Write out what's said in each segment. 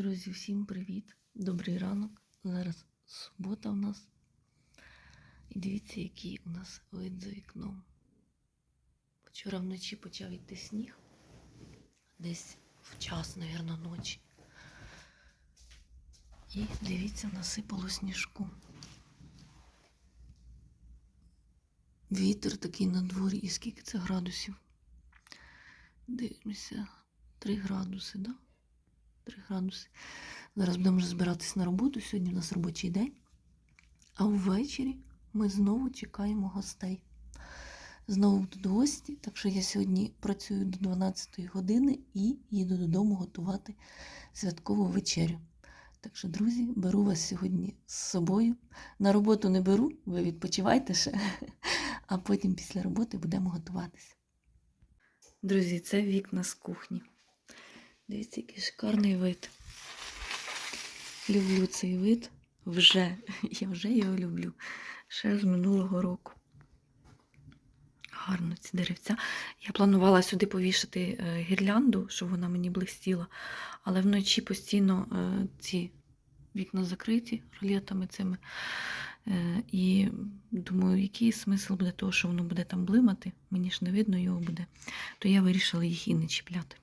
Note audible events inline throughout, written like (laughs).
Друзі, всім привіт! Добрий ранок. Зараз субота в нас. І дивіться, який у нас вид за вікном. Вчора вночі почав йти сніг. Десь в час, мабуть, ночі. І дивіться, насипало сніжку. Вітер такий на дворі. І скільки це градусів? Дивимося. 3 градуси, так? Да? 3 градуси. Зараз будемо вже збиратись на роботу. Сьогодні у нас робочий день. А ввечері ми знову чекаємо гостей. Знову будуть гості, так що я сьогодні працюю до 12 години і їду додому готувати святкову вечерю. Так що, друзі, беру вас сьогодні з собою. На роботу не беру, ви відпочивайте ще, (laughs) а потім після роботи будемо готуватися. Друзі, це вікна з кухні. Дивіться, який шикарний вид. Люблю цей вид. Вже. (laughs) Я вже його люблю. Ще з минулого року. Гарно ці деревця. Я планувала сюди повішати е, гірлянду, щоб вона мені блистіла, але вночі постійно е, ці вікна закриті ролетами цими. Е, І думаю, який смисл буде того, що воно буде там блимати, мені ж не видно його буде, то я вирішила їх і не чіпляти.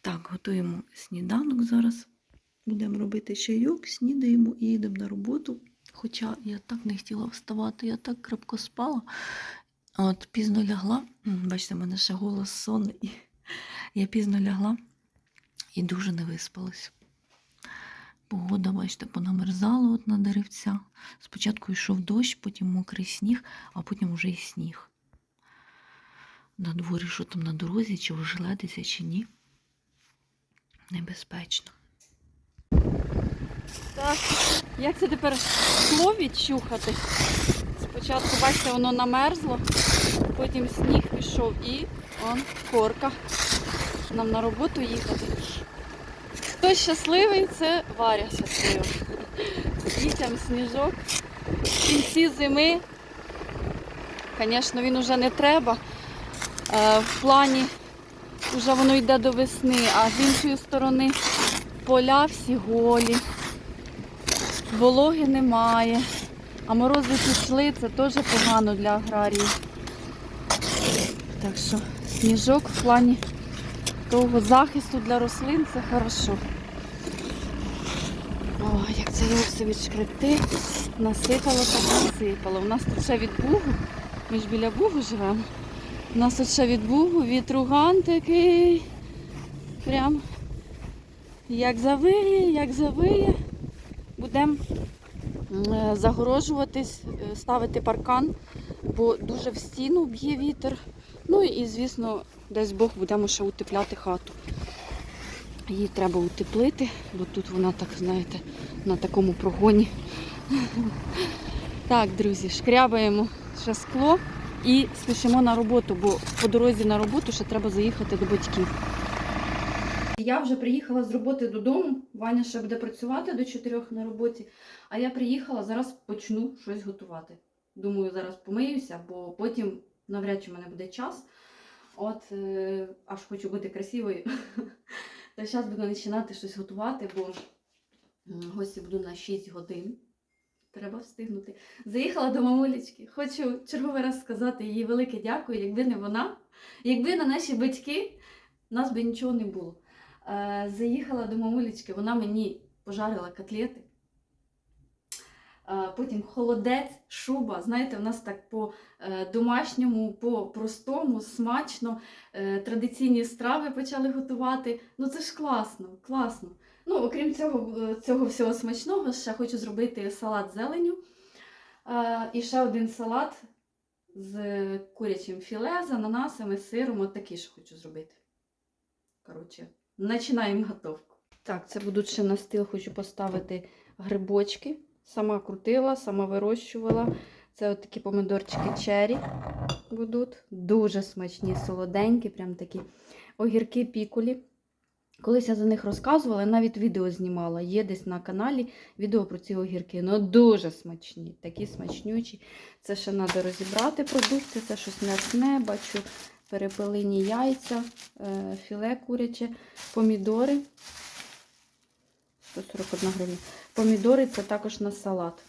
Так, готуємо сніданок зараз. Будемо робити чайок, снідаємо і їдемо на роботу. Хоча я так не хотіла вставати, я так крепко спала. От пізно лягла. Бачите, в мене ще голос сонний. Я пізно лягла і дуже не виспалась. Погода, бачите, понамерзала от на деревця. Спочатку йшов дощ, потім мокрий сніг, а потім вже і сніг. На дворі, що там на дорозі, чи ожеледиться, чи ні. Небезпечно. Так, як це тепер скло відчухати? Спочатку, бачите, воно намерзло, потім сніг пішов і он корка. Нам на роботу їхати. Хто щасливий, це Варя щаслива. Дітям сніжок. В кінці зими, звісно, він вже не треба. Е, В плані вже воно йде до весни, а з іншої сторони поля всі голі вологи немає. А морози пішли, це теж погано для аграріїв. Так що сніжок в плані того захисту для рослин це хорошо. О, як це його все відшкребти, насипало так насипало. У нас тут ще від бугу, ми ж біля бугу живемо. У нас тут ще від бугу вітруган такий. Прям як завиє, як завиє будемо е, загорожуватись, е, ставити паркан, бо дуже в стіну б'є вітер. Ну і, звісно, десь Бог будемо ще утепляти хату. Її треба утеплити, бо тут вона так, знаєте, на такому прогоні. Так, друзі, шкрябаємо ще скло і спішимо на роботу, бо по дорозі на роботу ще треба заїхати до батьків. Я вже приїхала з роботи додому. Ваня ще буде працювати до 4 на роботі. А я приїхала, зараз почну щось готувати. Думаю, зараз помиюся, бо потім навряд чи в мене буде час. От е, аж хочу бути красивою. (laughs) То зараз буду починати щось готувати, бо гості буду на 6 годин. Треба встигнути. Заїхала до мамулечки. Хочу черговий раз сказати їй велике дякую. Якби не вона, якби не наші батьки, нас би нічого не було. Е, заїхала до мамулечки, вона мені пожарила котлети. Е, Потім холодець, шуба. Знаєте, в нас так по е, домашньому, по простому, смачно. Традиційні страви почали готувати. Ну це ж класно, класно. Ну, окрім цього, е, цього всього смачного, ще хочу зробити салат з зеленю. Е, І ще один салат з курячим філе, з ананасами, сиром. От такий ще хочу зробити. Коротше, починаємо готовку. Так, це будуть ще на стіл, хочу поставити грибочки. Сама крутила, сама вирощувала. Це от такі помидорчики чері будуть. Дуже смачні, солоденькі, прям такі огірки пікулі. Колись я за них розказувала, навіть відео знімала. Є десь на каналі відео про ці огірки. Ну дуже смачні, такі смачнючі. Це ще треба розібрати продукти, це щось м'ясне, бачу перепелині яйця, е, філе куряче, помідори. 141 гривня. Помідори це також на салат.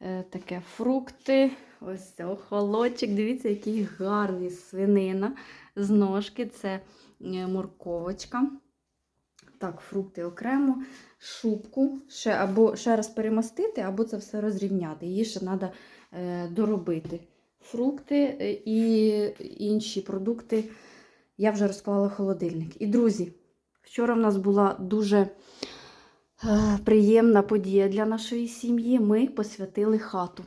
Е, таке фрукти. Ось це охолодчик. Дивіться, який гарний свинина з ножки. Це е, морковочка. Так, фрукти окремо, шубку ще, або ще раз перемастити, або це все розрівняти. Її ще треба е, доробити. Фрукти е, і інші продукти я вже розклала в холодильник. І, друзі, вчора в нас була дуже е, приємна подія для нашої сім'ї. Ми посвятили хату.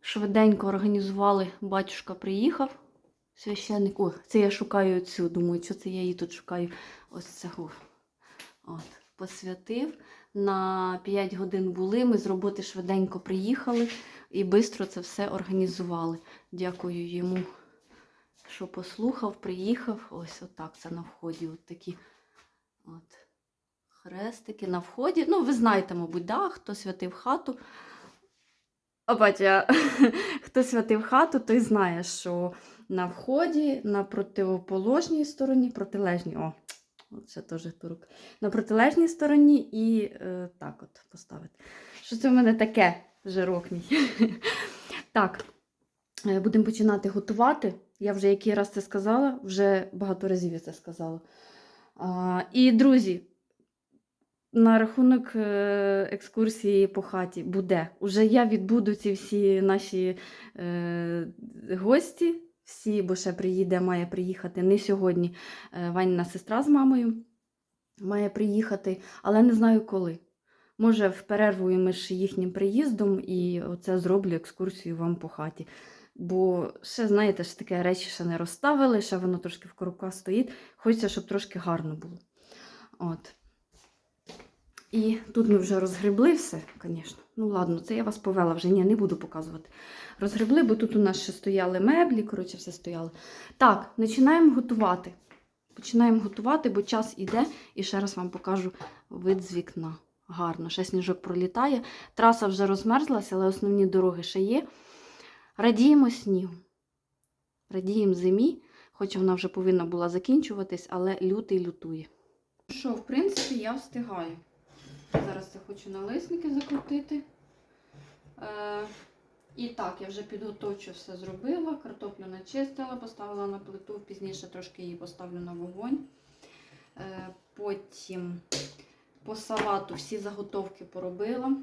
Швиденько організували, батюшка приїхав. Священник, о, це я шукаю цю, думаю, що це я її тут шукаю. Ось цього. От, посвятив. На 5 годин були, ми з роботи швиденько приїхали і швидко це все організували. Дякую йому, що послухав, приїхав. Ось отак це на вході. От такі от, хрестики на вході. Ну, ви знаєте, мабуть, да, хто святив хату. А (laughs) хто святив хату, той знає, що на вході, на противоположній стороні, протилежній, о, це теж турок. На протилежній стороні і е, так от поставити. Що це в мене таке жирок мій? (laughs) так, е, будемо починати готувати. Я вже який раз це сказала, вже багато разів я це сказала. А, і, друзі, на рахунок е, екскурсії по хаті буде. Уже я відбуду ці всі наші е, гості, всі, бо ще приїде, має приїхати не сьогодні. Е, Ваніна сестра з мамою має приїхати, але не знаю коли. Може, в перерву між їхнім приїздом і оце зроблю екскурсію вам по хаті. Бо ще, знаєте, ж таке речі ще не розставили, ще воно трошки в коробках стоїть. Хочеться, щоб трошки гарно було. От. І тут ми вже розгребли все, звісно. Ну ладно, це я вас повела вже. Ні, не буду показувати. Розгребли, бо тут у нас ще стояли меблі, коротше, все стояло. Так, починаємо готувати. Починаємо готувати, бо час іде, і ще раз вам покажу вид з вікна. Гарно, ще сніжок пролітає. Траса вже розмерзлася, але основні дороги ще є. Радіємо снігу. Радіємо зимі, хоча вона вже повинна була закінчуватись, але лютий лютує. Що, в принципі, я встигаю. Хочу налисники закрутити. Е, і так, я вже підготовчу все зробила. Картоплю начистила, поставила на плиту, пізніше трошки її поставлю на вогонь. Е, потім по салату всі заготовки поробила.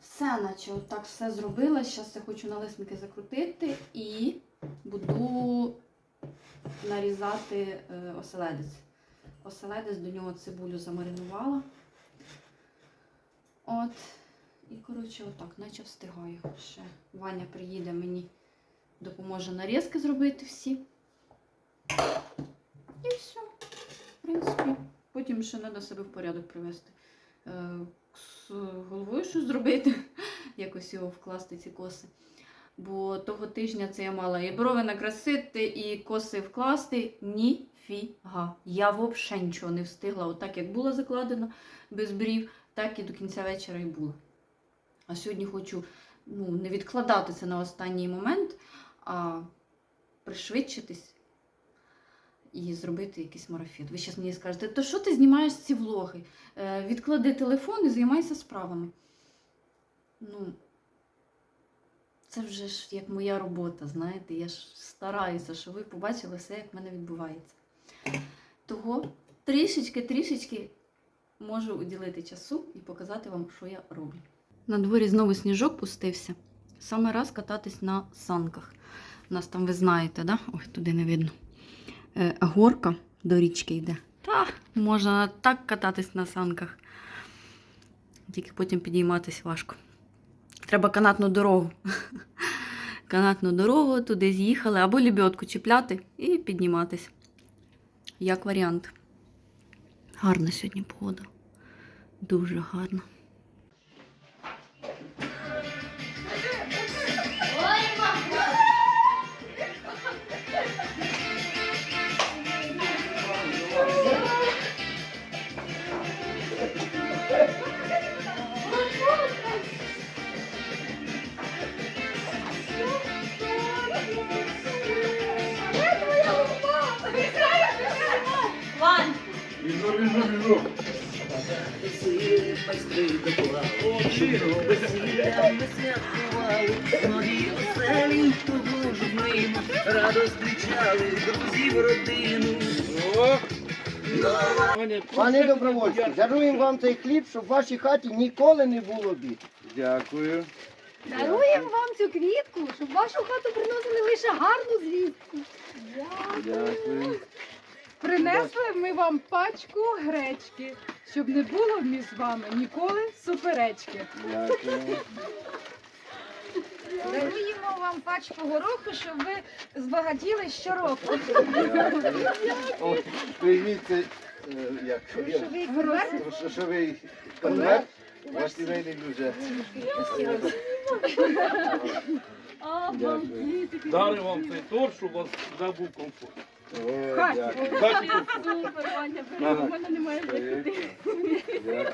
Все, наче отак все зробила. Зараз я хочу налисники закрутити і буду нарізати е, оселедець. Оселедець до нього цибулю замаринувала. От. І, коротше, отак, наче встигаю. Ще Ваня приїде мені, допоможе нарізки зробити всі. І все. В принципі, потім ще треба себе в порядок привести. Е, з головою щось зробити, (laughs) якось його вкласти, ці коси. Бо того тижня це я мала і брови накрасити, і коси вкласти. Ніфіга. Я взагалі нічого не встигла. Отак, як було закладено без брів, так і до кінця вечора і було. А сьогодні хочу ну, не відкладати це на останній момент, а пришвидшитись і зробити якийсь марафет. Ви зараз мені скажете, то що ти знімаєш ці влоги? Е, відклади телефон і займайся справами. Ну, це вже ж як моя робота, знаєте, я ж стараюся, щоб ви побачили все, як в мене відбувається. Того трішечки-трішечки можу уділити часу і показати вам, що я роблю. На дворі знову сніжок пустився. Саме раз кататись на санках. У нас там, ви знаєте, да? Ой, туди не видно. Е, горка до річки йде. Та, можна так кататись на санках. Тільки потім підійматись важко. Треба канатну дорогу. (laughs) Канатну дорогу, туди з'їхали, або лібьотку чіпляти і підніматись. Як варіант. Гарна сьогодні погода. Дуже гарна. Біжу, біжу. Радость кричали, друзів, родину. Пане добровольці, даруємо вам цей хліб, щоб в вашій хаті ніколи не було бід. Дякую. Даруємо вам цю квітку, щоб в вашу хату приносили лише гарну звістку. Дякую. Принесли ми вам пачку гречки, щоб не було між вами ніколи суперечки. Дякую. Даруємо вам пачку гороху, щоб ви збагатіли щороку. О, Прийміть це, е, як, Грошовий конверт. грошовий конверт. Ваш сімейний бюджет. Дякую. Дарю вам цей торт, щоб у вас завжди був комфорт. О, дякую. Хаті. Супер, Ваня, Ага. у мене немає де куди. Дякую.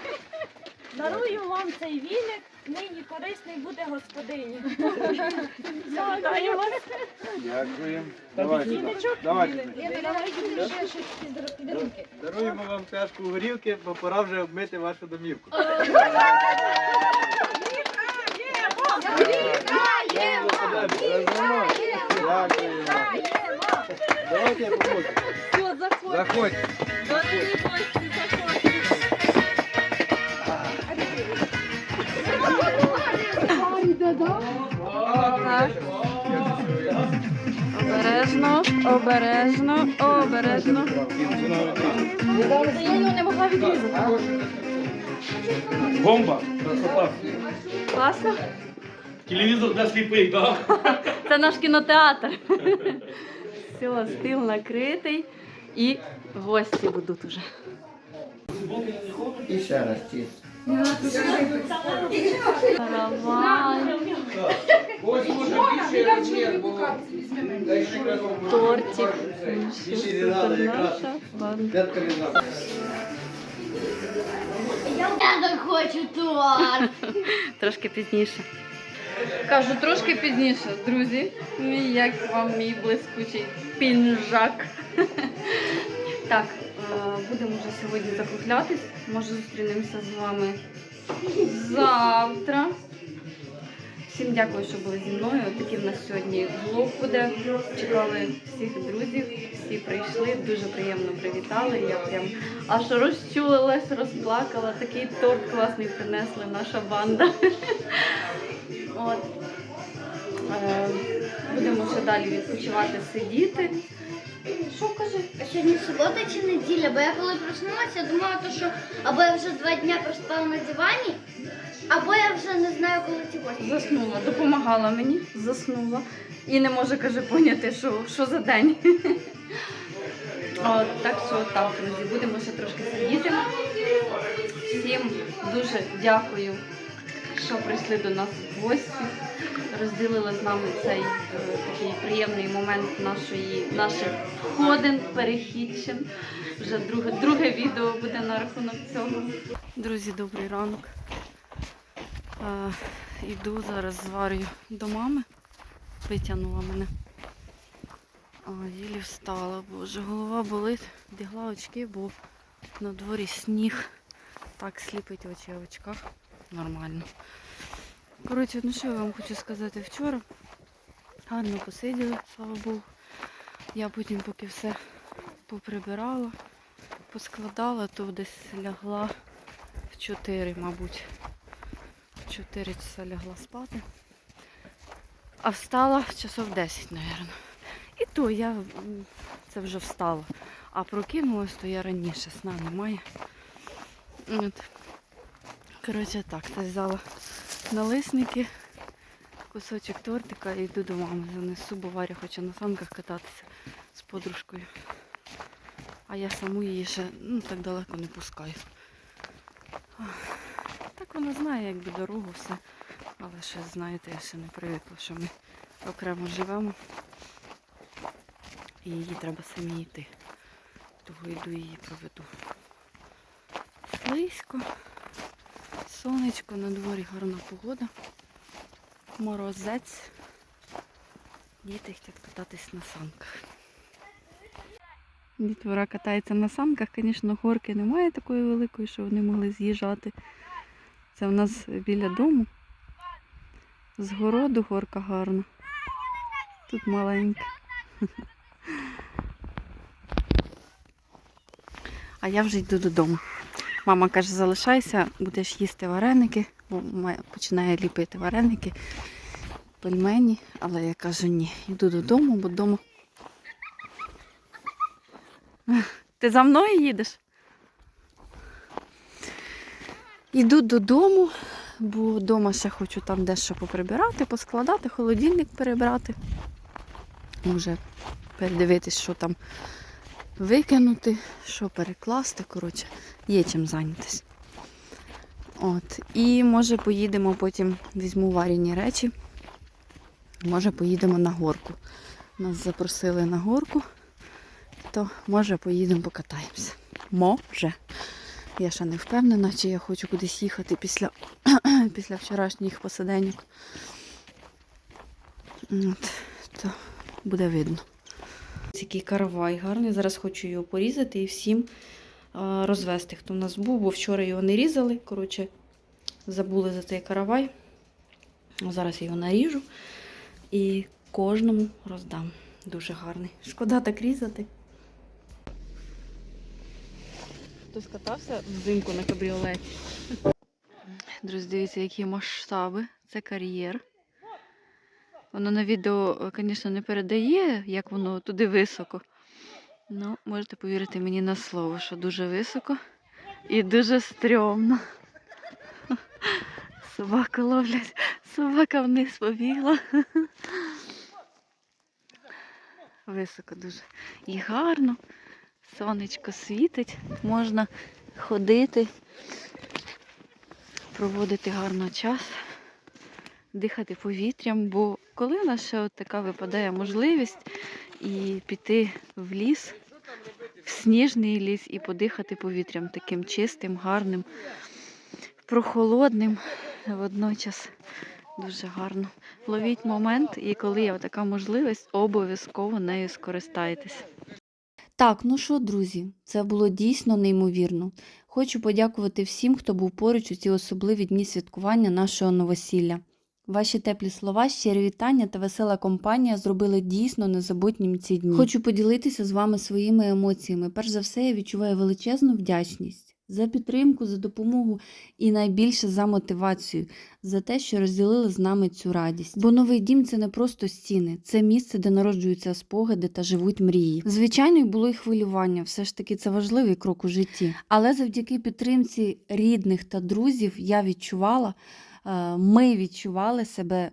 Дарую вам цей віник, нині корисний буде господині. Вас. Дякую. Давайте. Давайте. Даруємо вам пляшку горілки, бо пора вже обмити вашу домівку. Дякую. Давайте я поможу. Все, заходь. Заходь. Дорогі гості, заходьте. Обережно, обережно, обережно. Я його не могла відрізати. Бомба! Красота! Класно? Телевізор для сліпих, так? Це наш кінотеатр. Все, стіл накритий і гості будуть уже. І ще раз чисто. Ось може більше розмір, бо тортик. Ну, п'ятка не. Я так хочу торт. Трошки пізніше. Кажу, трошки пізніше, друзі. Як вам мій блискучий пінжак. (laughs) Так, е, будемо вже сьогодні закруглятись. Може зустрінемося з вами завтра. Всім дякую, що були зі мною. Такий в нас сьогодні влог буде. Чекали всіх друзів, всі прийшли, дуже приємно привітали. Я прям аж розчулилась, розплакала. Такий торт класний принесли, наша банда. (laughs) От. Е, Будемо ще далі відпочивати, сидіти. Що кажи? А сьогодні субота чи неділя? Бо я коли проснулася, думала, то, що або я вже два дня проспала на дивані, або я вже не знаю, коли ці гості. Заснула, допомагала мені, заснула. І не може, каже, поняти, що, що за день. От, так що так, друзі, будемо ще трошки сидіти. Всім дуже дякую, що прийшли до нас в гості, розділили з нами цей е, такий приємний момент нашої, наших ходин, перехідчин. Вже друге, друге відео буде на рахунок цього. Друзі, добрий ранок. Е, Іду зараз зварю до мами. Витягнула мене. О, їлі встала, боже, голова болить. Вдягла очки, бо на дворі сніг. Так сліпить очі в очках. Нормально. Коротше, ну що я вам хочу сказати вчора. Гарно посиділи, слава Богу. Я потім, поки все поприбирала, поскладала, то десь лягла в 4, мабуть. В 4 часа лягла спати. А встала в часов 10, мабуть. І то я це вже встала. А прокинулась, то я раніше сна немає. От. Коротше так, це взяла налисники, кусочок тортика і йду до мами. Занесу, бо Варя хоче на санках кататися з подружкою. А я саму її ще ну, так далеко не пускаю. Так вона знає, якби дорогу все. Але ще, знаєте, я ще не привикла, що ми окремо живемо. І їй треба самі йти. Того йду її проведу. Слизько, сонечко, на дворі гарна погода. Морозець. Діти хочуть кататись на санках. Дітвора катається на санках. Звісно, горки немає такої великої, що вони могли з'їжджати. Це в нас біля дому. З городу горка гарна. Тут маленька. (laughs) А я вже йду додому. Мама каже, залишайся, будеш їсти вареники, бо починає ліпити вареники, пельмені, але я кажу ні, йду додому, бо вдома. (laughs) Ти за мною їдеш? Йду додому, бо вдома ще хочу там дещо поприбирати, поскладати, холодильник перебрати. Може передивитись, що там викинути, що перекласти. Коротше, є чим зайнятися. От. І може поїдемо потім, візьму варені речі. Може поїдемо на горку. Нас запросили на горку, то може поїдемо покатаємося. Може. Я ще не впевнена, чи я хочу кудись їхати після, (clears throat) після вчорашніх посиденьок. От, то буде видно. Який каравай гарний. Зараз хочу його порізати і всім розвести, хто в нас був, бо вчора його не різали. Коротше, забули за цей каравай. Зараз я його наріжу і кожному роздам. Дуже гарний. Шкода так різати. Хтось катався взимку на кабріолеті. Друзі, дивіться, які масштаби. Це кар'єр. Воно на відео, звісно, не передає, як воно туди високо. Ну, можете повірити мені на слово, що дуже високо і дуже стрьомно. (laughs) Собаку ловлять, собака вниз побігла. (laughs) Високо дуже. І гарно. Сонечко світить, можна ходити, проводити гарно час, дихати повітрям, бо коли в нас ще от така випадає можливість і піти в ліс, в сніжний ліс і подихати повітрям таким чистим, гарним, прохолодним, водночас дуже гарно. Ловіть момент, і коли є така можливість, обов'язково нею скористайтесь. Так, ну що, друзі, це було дійсно неймовірно. Хочу подякувати всім, хто був поруч у ці особливі дні святкування нашого новосілля. Ваші теплі слова, щирі вітання та весела компанія зробили дійсно незабутнім ці дні. Хочу поділитися з вами своїми емоціями. Перш за все, я відчуваю величезну вдячність за підтримку, за допомогу і найбільше за мотивацію, за те, що розділили з нами цю радість. Бо новий дім це не просто стіни, це місце, де народжуються спогади та живуть мрії. Звичайно, було й хвилювання, все ж таки це важливий крок у житті. Але завдяки підтримці рідних та друзів я відчувала, ми відчували себе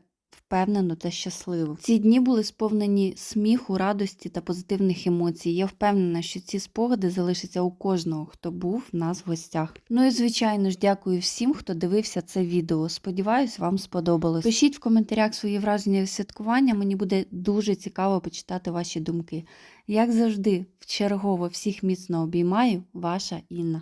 впевнено та щасливо. Ці дні були сповнені сміху, радості та позитивних емоцій. Я впевнена, що ці спогади залишаться у кожного, хто був в нас в гостях. Ну і звичайно ж, дякую всім, хто дивився це відео. Сподіваюсь, вам сподобалось. Пишіть в коментарях свої враження від святкування. Мені буде дуже цікаво почитати ваші думки. Як завжди, вчергово всіх міцно обіймаю, ваша Інна.